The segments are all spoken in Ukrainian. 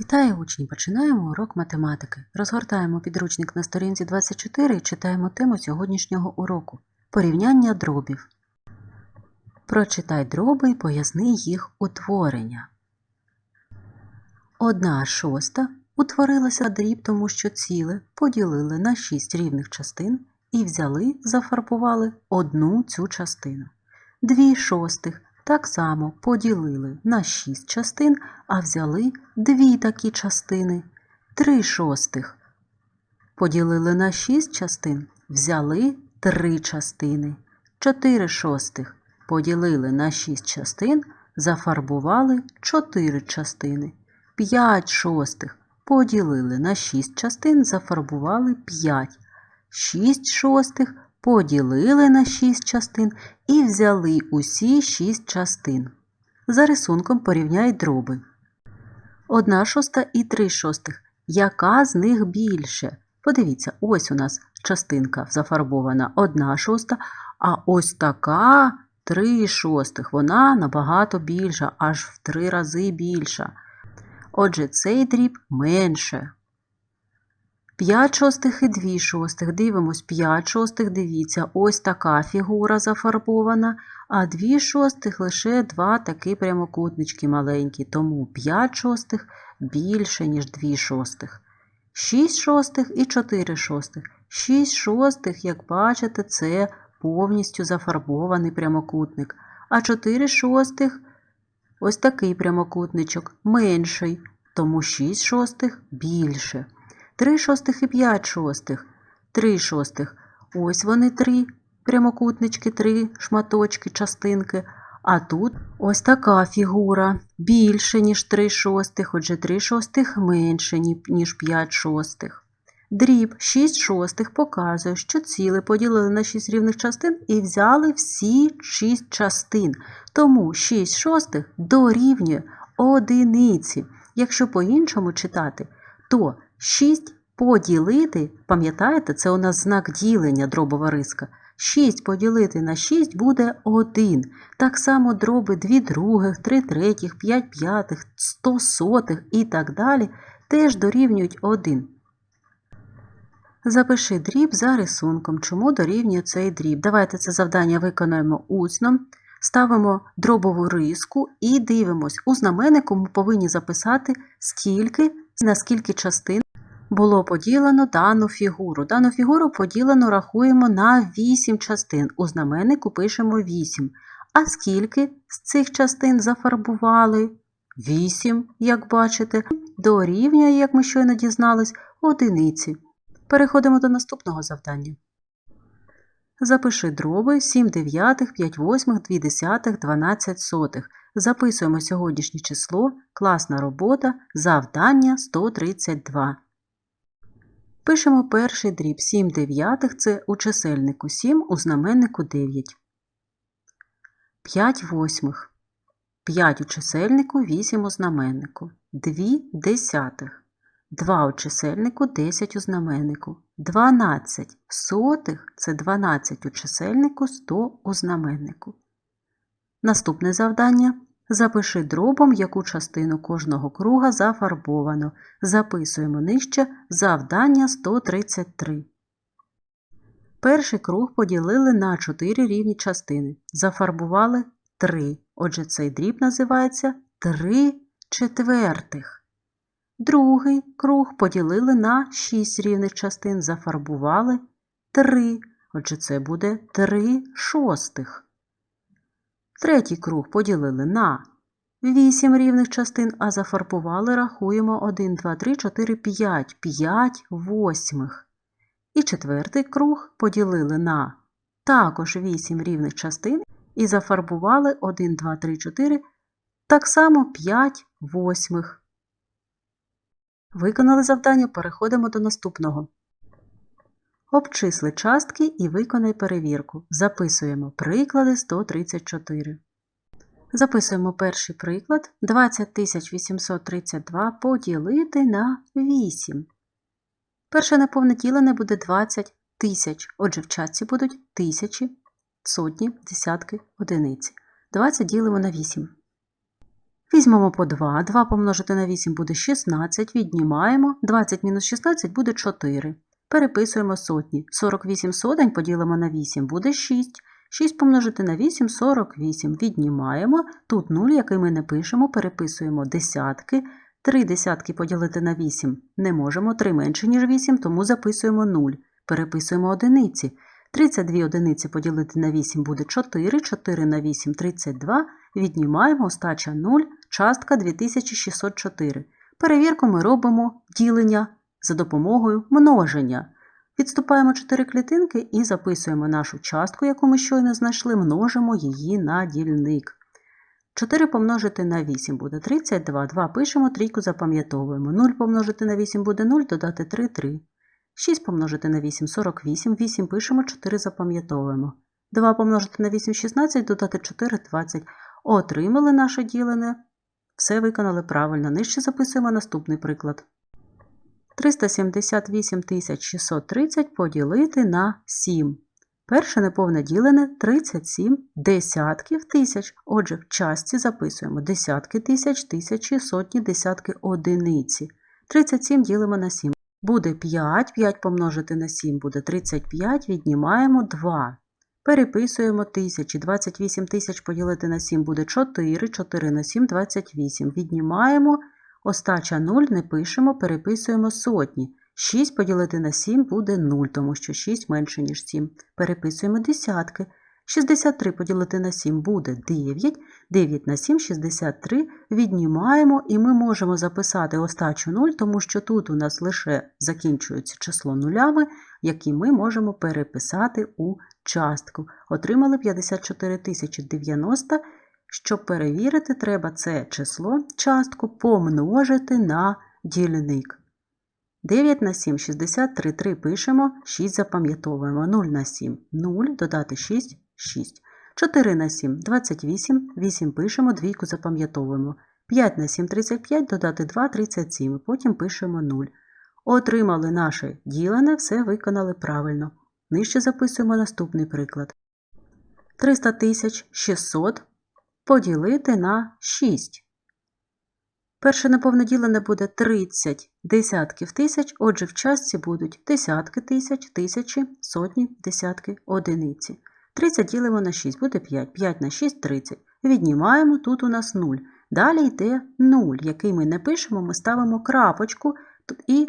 Вітаю учні! Починаємо урок математики. Розгортаємо підручник на сторінці 24 і читаємо тему сьогоднішнього уроку порівняння дробів. Прочитай дроби і поясни їх утворення. Одна шоста утворилася дріб, тому що ціле поділили на 6 рівних частин і взяли, зафарбували одну цю частину. Дві шостих так само поділили на 6 частин, а взяли дві такі частини. Три шостих поділили на 6 частин, взяли три частини. Чотири шостих поділили на 6 частин, зафарбували 4 частини. П'ять шостих поділили на 6 частин, зафарбували 5. 6 шостих поділили на 6 частин і взяли усі 6 частин. За рисунком порівняй дроби. 1 шоста і 3 шостих. Яка з них більше? Подивіться, ось у нас частинка зафарбована 1 шоста, а ось така 3 шостих. Вона набагато більша, аж в 3 рази більша. Отже, цей дріб менше. 5 шостих і 2 шостих. Дивимось 5 шостих, дивіться, ось така фігура зафарбована, а 2 шостих лише два такі прямокутнички маленькі, тому 5 шостих більше, ніж 2 шостих. 6 шостих і 4 шостих. 6 шостих, як бачите, це повністю зафарбований прямокутник, а 4 шостих ось такий прямокутничок менший, тому 6 шостих більше. 3 шостих і 5 шостих. 3 шостих. Ось вони три прямокутнички, три шматочки, частинки. А тут ось така фігура більше, ніж 3 шостих, отже 3 шостих менше, ніж 5 шостих. Дріб 6 шостих показує, що ціле поділили на 6 рівних частин і взяли всі 6 частин. Тому 6 шостих дорівнює одиниці. Якщо по-іншому читати, то 6 поділити, пам'ятаєте, це у нас знак ділення дробова риска. 6 поділити на 6 буде 1. Так само дроби 2 других, 3 третіх, 5 п'ятих, 100 сотих і так далі теж дорівнюють 1. Запиши дріб за рисунком. Чому дорівнює цей дріб? Давайте це завдання виконаємо усно. Ставимо дробову риску і дивимось. У знаменнику ми повинні записати, скільки, на скільки частин було поділено дану фігуру. Дану фігуру поділено рахуємо на 8 частин. У знаменнику пишемо 8. А скільки з цих частин зафарбували? 8, як бачите, дорівнює, як ми щойно дізнались, одиниці. Переходимо до наступного завдання. Запиши дроби 7 дев'ятих, 5 восьмих, 2 десятих, 12 сотих. Записуємо сьогоднішнє число, класна робота, завдання 132. Пишемо перший дріб 7 дев'ятих це у чисельнику 7, у знаменнику 9. 5 восьмих. 5 у чисельнику, 8 у знаменнику. 2 десятих. 2 у чисельнику, 10 у знаменнику. 12 сотих це 12 у чисельнику, 100 у знаменнику. Наступне завдання. Запиши дробом, яку частину кожного круга зафарбовано. Записуємо нижче завдання 133. Перший круг поділили на 4 рівні частини. Зафарбували 3. Отже, цей дріб називається 3 четвертих. Другий круг поділили на 6 рівних частин. Зафарбували 3. Отже, це буде 3 шостих. Третій круг поділили на 8 рівних частин, а зафарбували, рахуємо 1, 2, 3, 4, 5, 5 восьмих. І четвертий круг поділили на також 8 рівних частин і зафарбували 1, 2, 3, 4, так само 5 восьмих. Виконали завдання, переходимо до наступного. Обчисли частки і виконай перевірку. Записуємо приклади 134. Записуємо перший приклад. 20832 поділити на 8. Перше неповне ділене буде 20 тисяч. Отже, в частці будуть тисячі, сотні, десятки, одиниці. 20 ділимо на 8. Візьмемо по 2. 2 помножити на 8 буде 16, віднімаємо. 20 мінус 16 буде 4. Переписуємо сотні. 48 сотень поділимо на 8 буде 6. 6 помножити на 8 – 48. Віднімаємо. Тут 0, який ми не пишемо, переписуємо десятки. 3 десятки поділити на 8 не можемо, 3 менше, ніж 8, тому записуємо 0. Переписуємо одиниці. 32 одиниці поділити на 8 буде 4, 4 на 8 – 32. Віднімаємо остача 0, частка 2604. Перевірку ми робимо ділення за допомогою множення. Відступаємо 4 клітинки і записуємо нашу частку, яку ми щойно знайшли, множимо її на дільник. 4 помножити на 8 буде 32. 2 пишемо, трійку запам'ятовуємо. 0 помножити на 8 буде 0, додати 3 3. 6 помножити на 8 48. 8 пишемо, 4 запам'ятовуємо. 2 помножити на 8 16, додати 4 20. Отримали наше ділене. Все виконали правильно. Нижче записуємо наступний приклад. 378 630 поділити на 7. Перше неповне ділене 37 десятків тисяч. Отже, в частці записуємо десятки тисяч, тисячі, сотні, десятки, одиниці. 37 ділимо на 7. Буде 5, 5 помножити на 7 буде 35, віднімаємо 2. Переписуємо тисячі. 28 тисяч поділити на 7 буде 4, 4 на 7 – 28. Віднімаємо, остача 0 не пишемо, переписуємо сотні. 6 поділити на 7 буде 0, тому що 6 менше, ніж 7. Переписуємо десятки. 63 поділити на 7 буде 9, 9 на 7 – 63. Віднімаємо і ми можемо записати остачу 0, тому що тут у нас лише закінчується число нулями, які ми можемо переписати у частку. Отримали 54 090. Щоб перевірити, треба це число, частку помножити на дільник. 9 на 7 – 63, 3 пишемо, 6 запам'ятовуємо. 0 на 7 – 0, додати 6 – 6. 4 на 7 – 28, 8 пишемо, двійку запам'ятовуємо. 5 на 7 – 35, додати 2 – 37, потім пишемо 0. Отримали наше ділене, все виконали правильно. Нижче записуємо наступний приклад. 300 600 поділити на 6. Перше неповне ділене буде 30 десятків тисяч, отже, в частці будуть десятки тисяч, тисячі, сотні, десятки, одиниці. 30 ділимо на 6, буде 5. 5 на 6 – 30. Віднімаємо, тут у нас 0. Далі йде 0, який ми не пишемо, ми ставимо крапочку і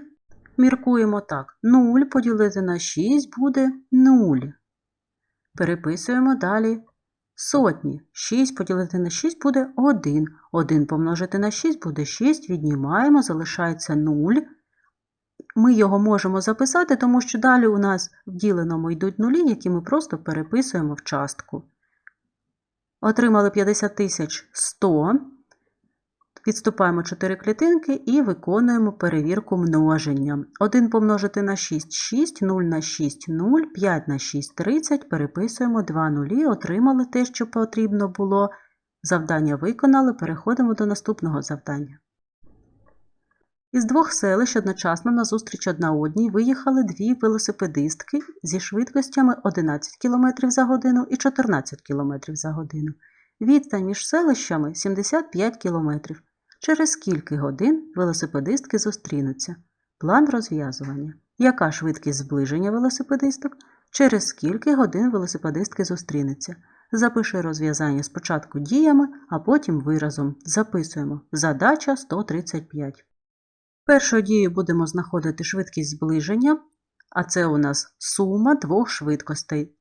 міркуємо так. 0 поділити на 6 буде 0. Переписуємо далі сотні. 6 поділити на 6 буде 1. 1 помножити на 6 буде 6, віднімаємо, залишається 0. Ми його можемо записати, тому що далі у нас в діленому йдуть нулі, які ми просто переписуємо в частку. Отримали 50 100. Відступаємо 4 клітинки і виконуємо перевірку множення. 1 помножити на 6 – 6, 0 на 6 – 0, 5 на 6 – 30, переписуємо 2 нулі, отримали те, що потрібно було. Завдання виконали, переходимо до наступного завдання. Із двох селищ одночасно на зустріч одна одній виїхали дві велосипедистки зі швидкостями 11 км за годину і 14 км за годину. Відстань між селищами 75 км. Через скільки годин велосипедистки зустрінуться? План розв'язування. Яка швидкість зближення велосипедисток? Через скільки годин велосипедистки зустрінуться? Запиши розв'язання спочатку діями, а потім виразом. Записуємо. Задача 135. Першою дією будемо знаходити швидкість зближення, а це у нас сума двох швидкостей.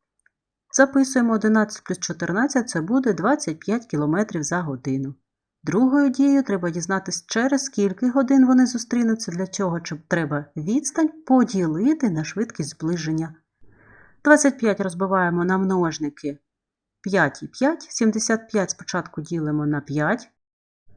Записуємо 11 плюс 14 це буде 25 км за годину. Другою дією треба дізнатися, через скільки годин вони зустрінуться, для чого треба відстань поділити на швидкість зближення. 25 розбиваємо на множники 5 і 5. 75 спочатку ділимо на 5.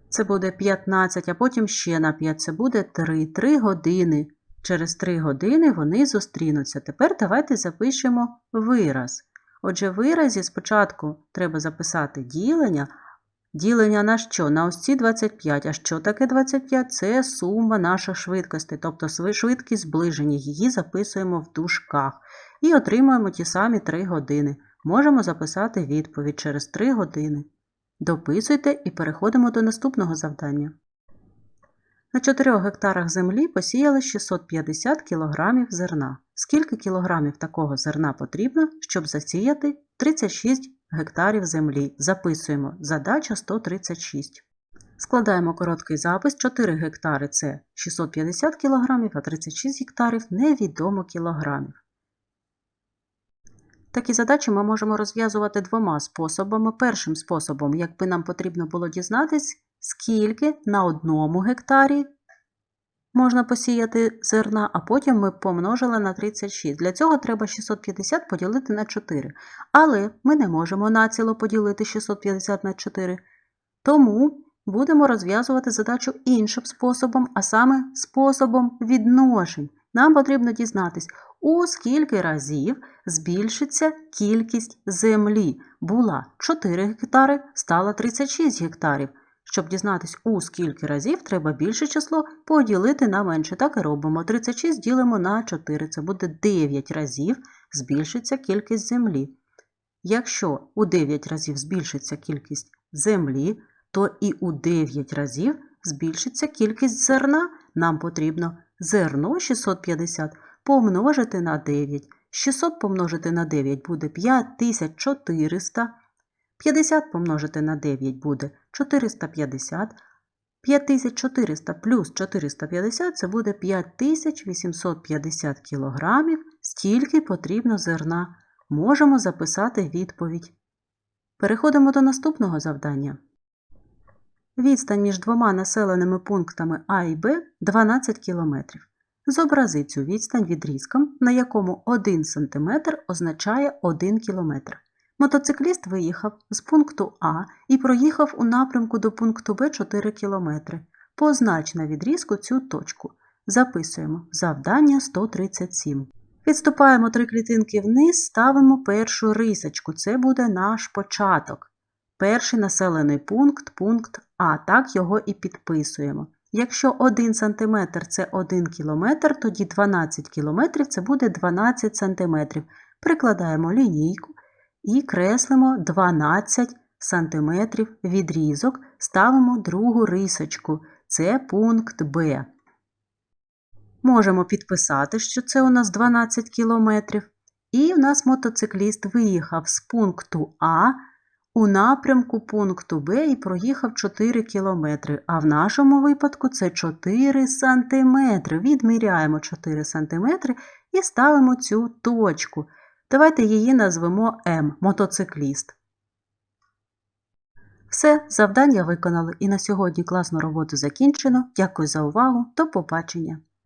Це буде 15, а потім ще на 5. Це буде 3. 3 години. Через 3 години вони зустрінуться. Тепер давайте запишемо вираз. Отже, в виразі спочатку треба записати ділення. Ділення на що? На ось ці 25. А що таке 25? Це сума наших швидкостей, тобто швидкість зближення. Її записуємо в дужках. І отримуємо ті самі 3 години. Можемо записати відповідь через 3 години. Дописуйте і переходимо до наступного завдання. На 4 гектарах землі посіяли 650 кг зерна. Скільки кілограмів такого зерна потрібно, щоб засіяти 36 гектарів землі? Записуємо. Задача 136. Складаємо короткий запис. 4 гектари це 650 кг, а 36 гектарів невідомо кілограмів. Такі задачі ми можемо розв'язувати двома способами. Першим способом, якби нам потрібно було дізнатись, скільки на одному гектарі можна посіяти зерна, а потім ми помножили на 36. Для цього треба 650 поділити на 4. Але ми не можемо націло поділити 650 на 4. Тому будемо розв'язувати задачу іншим способом, а саме способом відношень. Нам потрібно дізнатись, у скільки разів збільшиться кількість землі. Була 4 гектари, стало 36 гектарів. Щоб дізнатись, у скільки разів треба більше число поділити на менше. Так і робимо. 36 ділимо на 4. Це буде 9 разів збільшиться кількість землі. Якщо у 9 разів збільшиться кількість землі, то і у 9 разів збільшиться кількість зерна. Нам потрібно зерно 650 помножити на 9. 600 помножити на 9 буде 5400. 50 помножити на 9 буде 450. 5400 плюс 450 це буде 5850 кілограмів. Стільки потрібно зерна. Можемо записати відповідь. Переходимо до наступного завдання. Відстань між двома населеними пунктами А і Б 12 км. Зобрази цю відстань відрізком, на якому 1 см означає 1 км. Мотоцикліст виїхав з пункту А і проїхав у напрямку до пункту Б 4 км. Познач на відрізку цю точку. Записуємо завдання 137. Відступаємо три клітинки вниз, ставимо першу рисочку. Це буде наш початок. Перший населений пункт пункт А. Так його і підписуємо. Якщо 1 см це 1 км, тоді 12 км це буде 12 см. Прикладаємо лінійку і креслимо 12 см відрізок, ставимо другу рисочку. Це пункт Б. Можемо підписати, що це у нас 12 км. І у нас мотоцикліст виїхав з пункту А у напрямку пункту Б і проїхав 4 км. А в нашому випадку це 4 см. Відміряємо 4 см і ставимо цю точку. Давайте її назвемо М мотоцикліст. Все, завдання виконали і на сьогодні класну роботу закінчено. Дякую за увагу. До побачення!